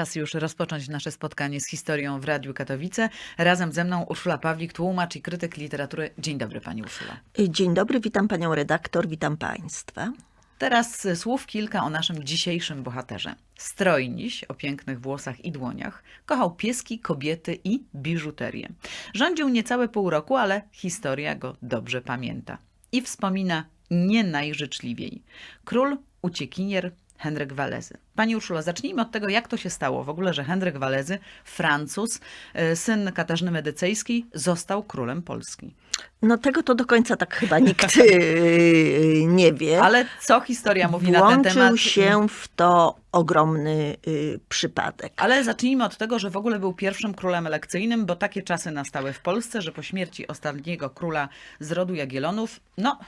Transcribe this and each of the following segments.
czas już rozpocząć nasze spotkanie z historią w Radiu Katowice. Razem ze mną Urszula Pawlik, tłumacz i krytyk literatury. Dzień dobry Pani Urszula. Dzień dobry, witam panią redaktor, witam państwa. Teraz słów kilka o naszym dzisiejszym bohaterze. Strojniś o pięknych włosach i dłoniach kochał pieski, kobiety i biżuterię. Rządził niecałe pół roku, ale historia go dobrze pamięta. I wspomina nie najżyczliwiej. Król uciekinier Henryk Walezy. Pani Urszula, zacznijmy od tego, jak to się stało w ogóle, że Henryk Walezy, Francuz, e, syn Katarzyny Medycejskiej, został królem Polski. No tego to do końca tak chyba nikt yy, nie wie. Ale co historia mówi na ten Włączył temat? się w to ogromny yy, przypadek. Ale zacznijmy od tego, że w ogóle był pierwszym królem elekcyjnym, bo takie czasy nastały w Polsce, że po śmierci ostatniego króla z rodu Jagiellonów, no,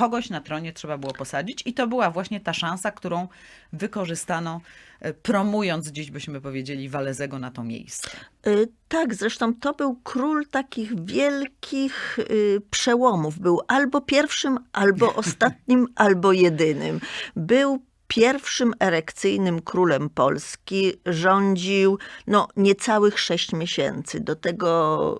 kogoś na tronie trzeba było posadzić i to była właśnie ta szansa, którą wykorzystano, e, promując dziś byśmy powiedzieli Walezego na to miejsce. Yy, tak, zresztą to był król takich wielkich yy, przełomów. Był albo pierwszym, albo ostatnim, albo jedynym. Był pierwszym erekcyjnym królem Polski. Rządził no, niecałych sześć miesięcy. Do tego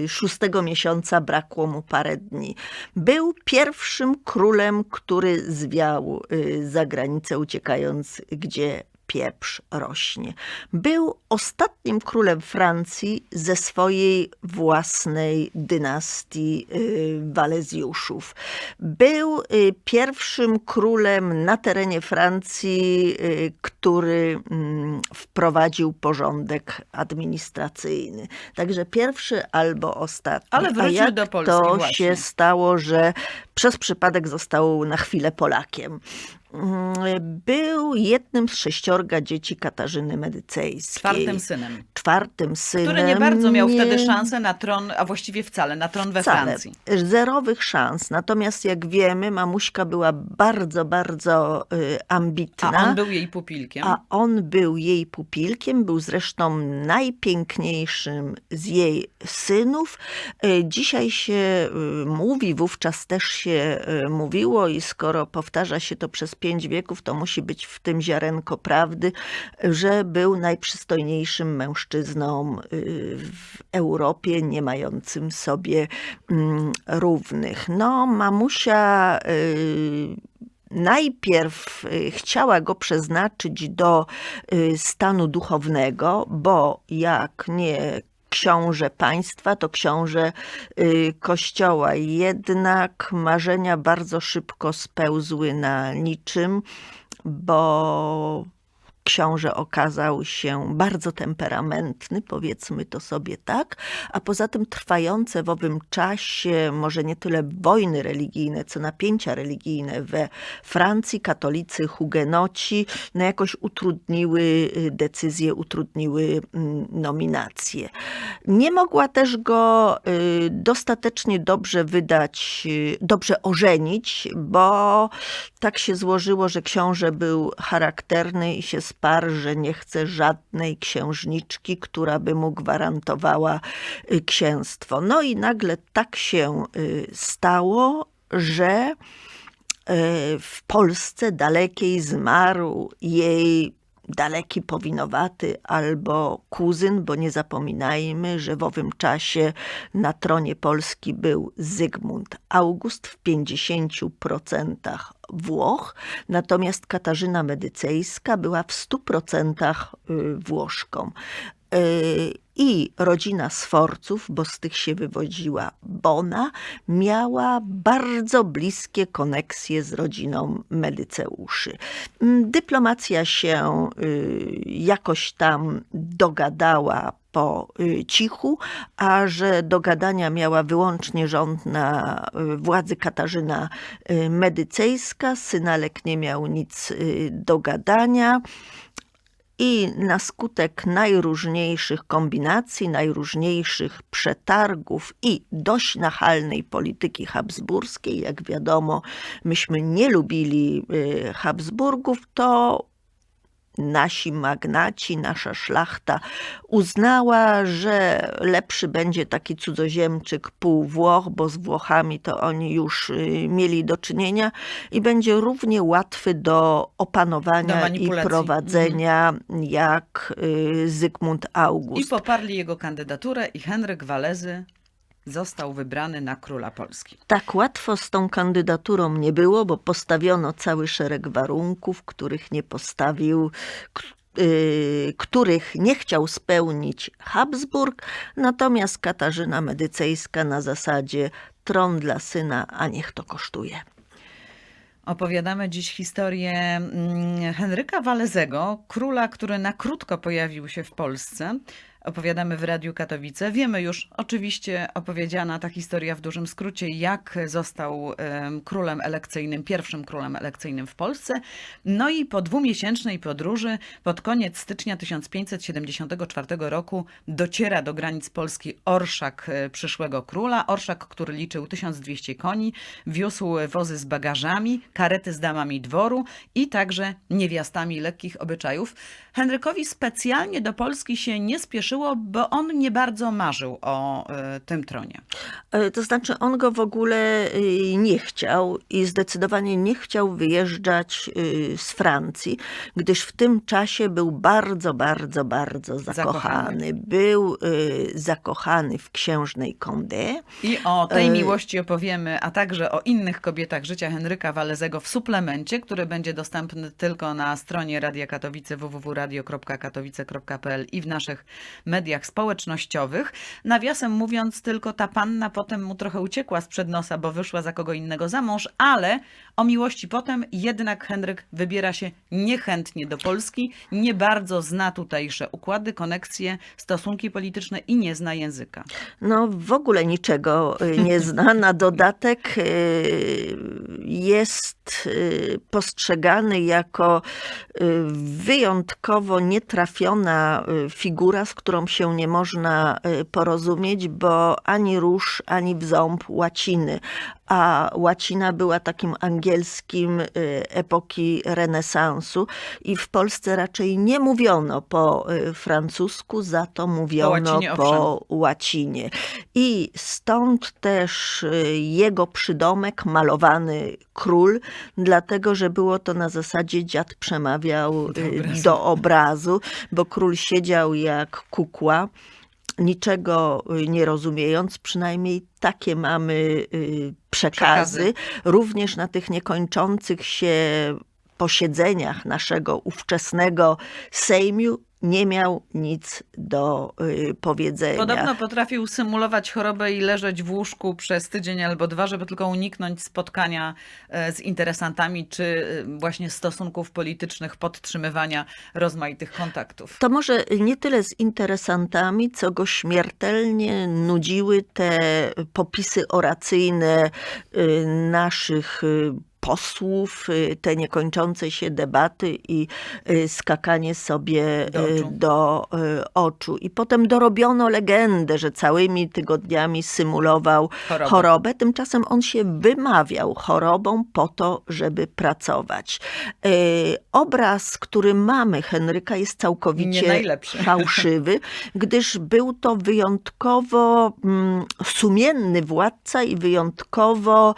yy, szóstego miesiąca brakło mu parę dni. Był pierwszym królem, który zwiał yy, za granicę, uciekając gdzie pieprz rośnie. Był ostatnim królem Francji ze swojej własnej dynastii y, Walezjuszów. Był y, pierwszym królem na terenie Francji, y, który mm, wprowadził porządek administracyjny. Także pierwszy albo ostatni. Ale A wróćmy jak do Polski to właśnie. się stało, że przez przypadek został na chwilę Polakiem. Był jednym z sześciorga dzieci Katarzyny Medycejskiej. Czwartym synem, Czwartym synem. który nie bardzo miał nie- wtedy szansę na tron, a właściwie wcale, na tron we Wcale. Francji. Zerowych szans. Natomiast jak wiemy, mamuśka była bardzo, bardzo y, ambitna. A on był jej pupilkiem. A on był jej pupilkiem, był zresztą najpiękniejszym z jej synów. Y, Dzisiaj się y, mówi, wówczas też się mówiło i skoro powtarza się to przez pięć wieków, to musi być w tym ziarenko prawdy, że był najprzystojniejszym mężczyzną y, w Europie, nie mającym sobie mm, równych. No, mamusia y, najpierw y, chciała go przeznaczyć do stanu duchownego, bo jak nie książę państwa, to książę y, kościoła. Jednak marzenia bardzo szybko spełzły na niczym, bo książę okazał się bardzo temperamentny, powiedzmy to sobie tak, a poza tym trwające w owym czasie może nie tyle wojny religijne, co napięcia religijne we Francji, katolicy, hugenoci, no jakoś utrudniły y, decyzje, utrudniły mm, nominacje. Nie mogła też go y, dostatecznie dobrze wydać, y, dobrze ożenić, bo tak się złożyło, że książę był charakterny i się sparł, że nie chce żadnej księżniczki, która by mu gwarantowała y, księstwo. No i nagle tak się y, stało, że y, w Polsce dalekiej zmarł jej daleki powinowaty albo kuzyn, bo nie zapominajmy, że w owym czasie na tronie Polski był Zygmunt August w 50% Włoch, natomiast Katarzyna Medycejska była w 100% y, Włoszką. I rodzina Sforców, bo z tych się wywodziła Bona, miała bardzo bliskie koneksje z rodziną Medyceuszy. Mm, Dyplomacja się y, jakoś tam dogadała po y, cichu, a że do gadania miała wyłącznie rządna y, władzy Katarzyna Medycejska, synalek nie miał nic do gadania. I na skutek najróżniejszych kombinacji, najróżniejszych przetargów i dość nachalnej polityki habsburskiej, jak wiadomo, myśmy nie lubili y, Habsburgów, to nasi magnaci, nasza szlachta uznała, że lepszy będzie taki cudzoziemczyk pół Włoch, bo z Włochami to oni już y, mieli do czynienia i będzie równie łatwy do Do opanowania i manipulacji. prowadzenia jak y, Zygmunt I August. poparli jego kandydaturę i Henryk Walezy został wybrany na króla Polski. Tak łatwo z tą kandydaturą nie było, bo postawiono cały szereg warunków, których nie postawił, y, których nie chciał spełnić Habsburg, natomiast Katarzyna Medycejska na zasadzie tron dla syna, a niech to kosztuje. Opowiadamy dziś historię mm, Henryka Walezego, króla, który na krótko pojawił się w Polsce. Opowiadamy w Radiu Katowice. Wiemy już, oczywiście opowiedziana ta historia w dużym skrócie, jak został em, królem elekcyjnym, pierwszym królem elekcyjnym w Polsce. No i po dwumiesięcznej podróży, pod koniec stycznia 1574 roku, dociera do granic Polski orszak e, przyszłego króla. Orszak, który liczył 1200 koni, wiózł wozy z bagażami, karety z damami dworu i także niewiastami lekkich obyczajów. Henrykowi specjalnie do Polski się nie spieszyło, bo on nie bardzo marzył o e, tym tronie. E, To znaczy, on go w ogóle y, nie chciał i zdecydowanie nie chciał wyjeżdżać z Francji, gdyż w tym czasie był bardzo, bardzo, bardzo zakochany. Zakochany. Był zakochany w księżnej Condé. I o tej E, miłości opowiemy, a także o innych kobietach życia Henryka Walezego w suplemencie, który będzie dostępny tylko na stronie Radia Katowice www.radio.katowice.pl i w naszych mediach społecznościowych. Nawiasem mówiąc, tylko ta panna potem mu trochę uciekła sprzed nosa, bo wyszła za kogo innego za mąż, ale o miłości potem jednak Henryk wybiera się niechętnie do Polski, nie bardzo zna tutejsze układy, koneksje, stosunki polityczne i nie zna języka. No w ogóle niczego y, nie zna. Na dodatek y, jest y, postrzegany jako wyjątkowo nietrafiona figura, z którą się nie można y, porozumieć, bo ani róż, ani w ząb łaciny. A łacina była takim angielskim y, epoki renesansu i w Polsce raczej nie mówiono po y, francusku, za to mówiono łacinie, po łacinie. I stąd też y, jego przydomek malowany król, dlatego że było to na zasadzie dziad przemawiał Do obrazu. do obrazu, bo król siedział jak kukła. Niczego y, nie rozumiejąc, przynajmniej takie mamy y, przekazy, Przekazy. również na tych niekończących się posiedzeniach naszego ówczesnego Sejmiu nie miał nic do y, powiedzenia. Podobno potrafił symulować chorobę i leżeć w łóżku przez tydzień albo dwa, żeby tylko uniknąć spotkania e, z interesantami czy e, właśnie stosunków politycznych, podtrzymywania rozmaitych kontaktów. To może nie tyle z interesantami, co go śmiertelnie nudziły te popisy oracyjne y, naszych y, posłów, y, te niekończące się debaty i y, skakanie sobie Do y, oczu. do oczu. I potem dorobiono legendę, że całymi tygodniami symulował Chorobę. chorobę. Tymczasem on się wymawiał chorobą po to, żeby pracować. Obraz, który mamy Henryka jest całkowicie fałszywy, gdyż był to wyjątkowo mm, sumienny władca i wyjątkowo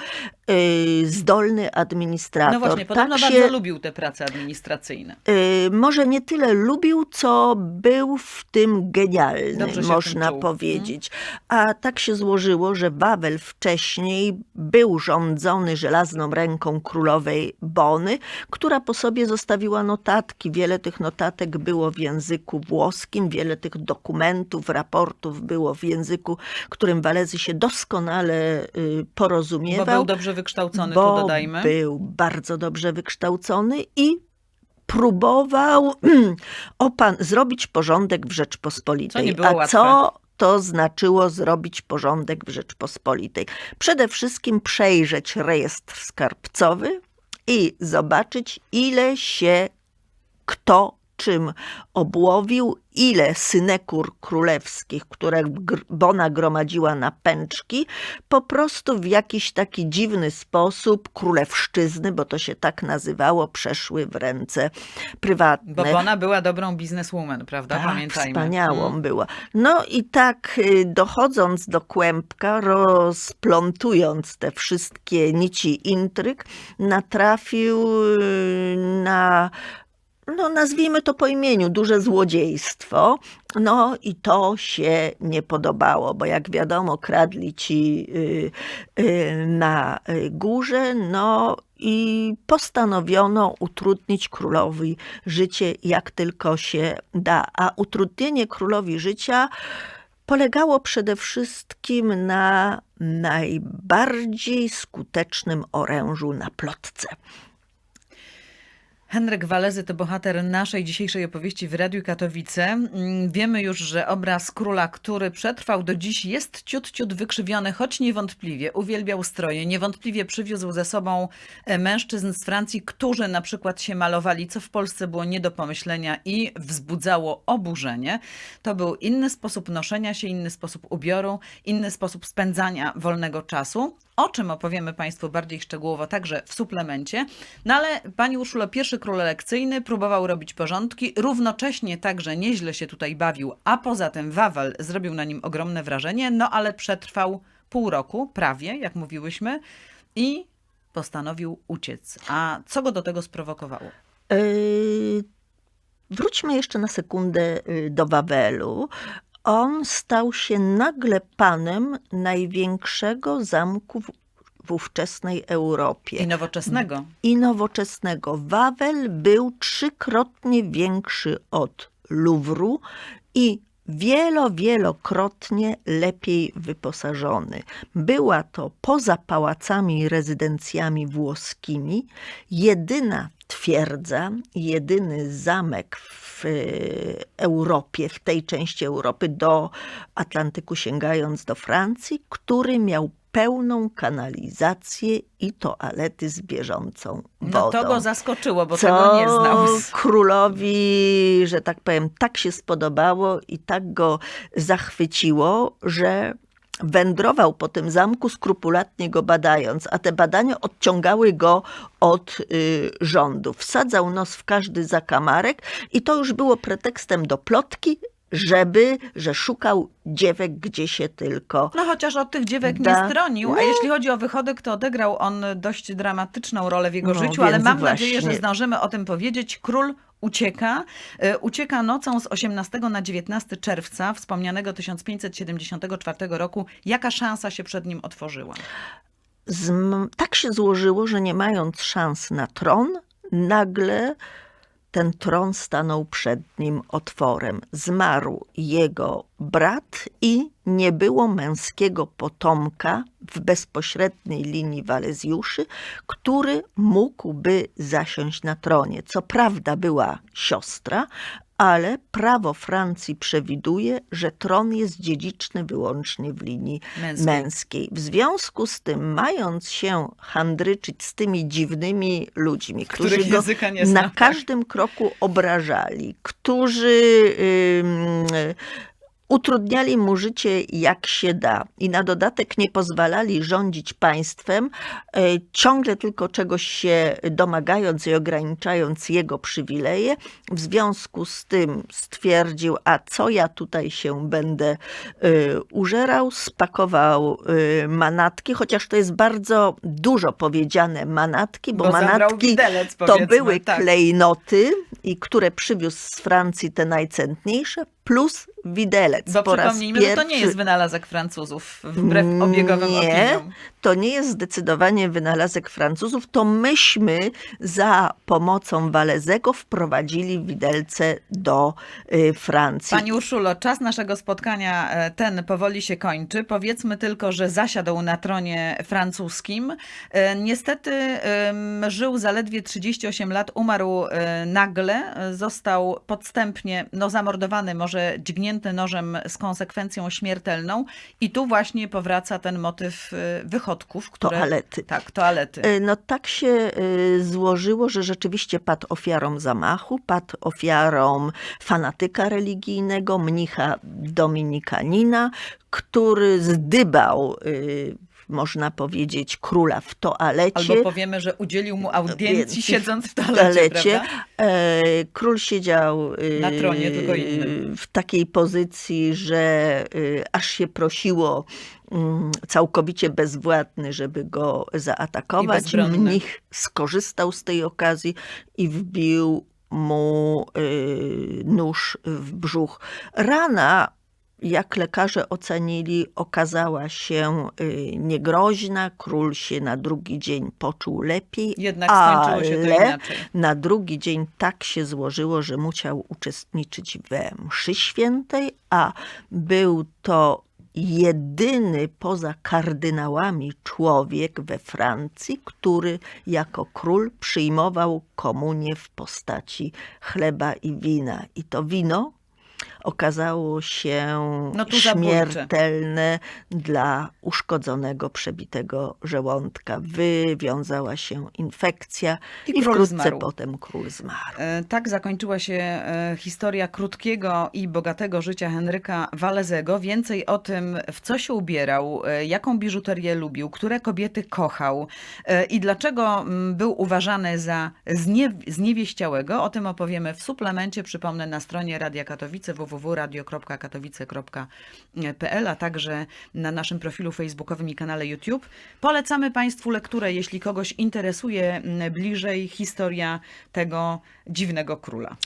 zdolny administrator. No właśnie, podobno tak bardzo się, lubił te prace administracyjne. y, może nie tyle lubił, co był w tym genialny, można tym powiedzieć. A tak się złożyło, że Wawel wcześniej był rządzony żelazną ręką królowej Bony, która po sobie zostawiła notatki. Wiele tych notatek było w języku włoskim, wiele tych dokumentów, raportów było w języku, którym Walezy się doskonale y, Bo porozumiewał był dobrze wykształcony, bo tu dodajmy. był bardzo dobrze wykształcony i próbował opan- zrobić porządek w Rzeczpospolitej. Co A łatwe. co to znaczyło zrobić porządek w Rzeczpospolitej? Przede wszystkim przejrzeć rejestr skarbcowy i zobaczyć, ile się kto czym obłowił, ile synekur królewskich, które Bona gromadziła na pęczki, po prostu w jakiś taki dziwny sposób królewszczyzny, bo to się tak nazywało, przeszły w ręce prywatne. Bo Bona była dobrą bizneswoman, prawda? Tak, Pamiętajmy. wspaniałą Mm. była. No i tak y, dochodząc do kłębka, rozplątując te wszystkie nici intryg, natrafił y, na no nazwijmy to po imieniu, duże złodziejstwo. No i to się nie podobało, bo jak wiadomo, kradli ci y, y, na y, górze, no i postanowiono utrudnić królowi życie jak tylko się da. A utrudnienie królowi życia polegało przede wszystkim na najbardziej skutecznym orężu na plotce. Henryk Walezy to bohater naszej dzisiejszej opowieści w Radiu Katowice. Mm, Wiemy już, że obraz króla, który przetrwał do dziś, jest ciut, ciut wykrzywiony, choć niewątpliwie uwielbiał stroje. Niewątpliwie przywiózł ze sobą e, mężczyzn z Francji, którzy na przykład się malowali, co w Polsce było nie do pomyślenia i wzbudzało oburzenie. To był inny sposób noszenia się, inny sposób ubioru, inny sposób spędzania wolnego czasu. O czym opowiemy Państwu bardziej szczegółowo także w suplemencie. No ale Pani Urszulo, pierwszy król elekcyjny próbował robić porządki, równocześnie także nieźle się tutaj bawił, a poza tym Wawel zrobił na nim ogromne wrażenie, no ale przetrwał pół roku, prawie, jak mówiłyśmy, i postanowił uciec. A co go do tego sprowokowało? Yy, Wróćmy jeszcze na sekundę yy, do Wawelu. On stał się nagle panem największego zamku w, w ówczesnej Europie I nowoczesnego. i nowoczesnego. Wawel był trzykrotnie większy od Luwru i wielo, wielokrotnie lepiej wyposażony. Była to poza pałacami i rezydencjami włoskimi jedyna twierdza, jedyny zamek w e, Europie, w tej części Europy, do Atlantyku sięgając do Francji, który miał pełną kanalizację i toalety z bieżącą wodą. No to go zaskoczyło, bo Co tego nie znał. królowi, że tak powiem, tak się spodobało i tak go zachwyciło, że wędrował po tym zamku, skrupulatnie go badając, a te badania odciągały go od y, rządu. Wsadzał nos w każdy zakamarek i to już było pretekstem do plotki, żeby, że szukał dziewek gdzie się tylko No chociaż od tych dziewek Da. nie stronił, a jeśli chodzi o wychodek, to odegrał on dość dramatyczną rolę w jego No, życiu, ale mam nadzieję, że właśnie. zdążymy o tym powiedzieć. Król ucieka. E, Ucieka nocą z 18 na 19 czerwca wspomnianego 1574 roku. Jaka szansa się przed nim otworzyła? Zm- tak się złożyło, że nie mając szans na tron, nagle ten tron stanął przed nim otworem. Zmarł jego brat i nie było męskiego potomka w bezpośredniej linii Walezjuszy, który mógłby zasiąść na tronie. Co prawda była siostra, ale prawo Francji przewiduje, że tron jest dziedziczny wyłącznie w linii Męskiej. męskiej. W związku z tym, mając się handryczyć z tymi dziwnymi ludźmi, którzy Których go na tak. każdym kroku obrażali, którzy ym, utrudniali mu życie jak się da i na dodatek nie pozwalali rządzić państwem, e, ciągle tylko czegoś się domagając i ograniczając jego przywileje. W związku z tym stwierdził, a co ja tutaj się będę e, użerał, spakował e, manatki, chociaż to jest bardzo dużo powiedziane manatki, bo, Bo manatki widelec, to były tak. klejnoty, i które przywiózł z Francji te najcenniejsze, plus widelec. Bo po raz przypomnijmy, że to nie pierwszy- jest wynalazek Francuzów, wbrew obiegowym nie, opiniom. to nie jest zdecydowanie wynalazek Francuzów, to myśmy za pomocą Walezego wprowadzili widelce do y, Francji. Pani Urszulo, czas naszego spotkania e, ten powoli się kończy. Powiedzmy tylko, że zasiadł na tronie francuskim. E, Niestety żył zaledwie 38 lat, umarł e, nagle, został podstępnie no, zamordowany, może może dźgnięty nożem z konsekwencją śmiertelną. I tu właśnie powraca ten motyw y, wychodków, które... Toalety. Tak, toalety. E, No tak się e, złożyło, że rzeczywiście padł ofiarą zamachu, padł ofiarą fanatyka religijnego, mnicha dominikanina, który zdybał, można powiedzieć, króla w toalecie. Albo powiemy, że udzielił mu audiencji siedząc w w toalecie, prawda? E, Król siedział e, Na tronie, tylko innym. w takiej pozycji, że e, aż się prosiło mm, całkowicie bezwładny, żeby go zaatakować. Mnich skorzystał z tej okazji i wbił mu nóż w brzuch. Rana jak lekarze ocenili, okazała się y, niegroźna. Król się na drugi dzień poczuł lepiej. Jednak skończyło się to ale inaczej. Na drugi dzień tak się złożyło, że musiał uczestniczyć we mszy świętej, a był to jedyny poza kardynałami człowiek we Francji, który jako król przyjmował komunię w postaci chleba i wina. I to wino okazało się No śmiertelne dla uszkodzonego, przebitego żołądka. Wywiązała się infekcja I i, wkrótce zmarł. potem król zmarł. E, Tak zakończyła się e, historia krótkiego i bogatego życia Henryka Walezego. Więcej o tym, w co się ubierał, e, jaką biżuterię lubił, które kobiety kochał i dlaczego był uważany za znie, zniewieściałego, o tym opowiemy w suplemencie. Przypomnę na stronie Radia Katowice www.radio.katowice.pl, a także na naszym profilu facebookowym i kanale YouTube. Polecamy Państwu lekturę, jeśli kogoś interesuje bliżej historia tego dziwnego króla.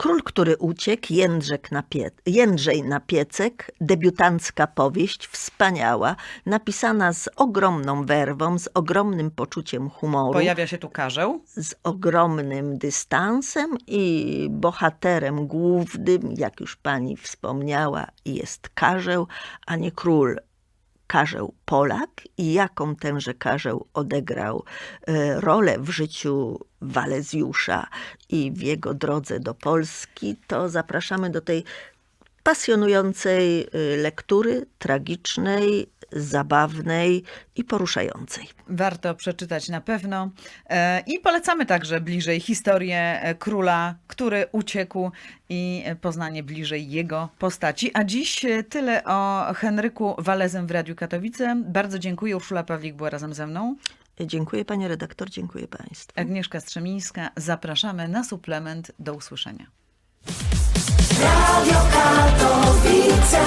Król, który uciekł, Jędrzek na pie... Jędrzej Napiecek, debiutancka powieść, wspaniała, napisana z ogromną werwą, z ogromnym poczuciem humoru, Pojawia się tu karzeł. z ogromnym dystansem i bohaterem głównym, jak już pani wspomniała, jest Karzeł, a nie król. Karzeł Polak i jaką tenże Karzeł odegrał e, rolę w życiu Walezjusza i w jego drodze do Polski, to zapraszamy do tej pasjonującej e, lektury, tragicznej, zabawnej i poruszającej. Warto przeczytać na pewno. E, I polecamy także bliżej historię e, króla, który uciekł i e, poznanie bliżej jego postaci. A dziś tyle o Henryku Walezem w Radiu Katowice. Bardzo dziękuję. Urszula Pawlik była razem ze mną. Dziękuję pani redaktor, dziękuję państwu. Agnieszka Strzemińska, zapraszamy na suplement. Do usłyszenia. Radio Katowice.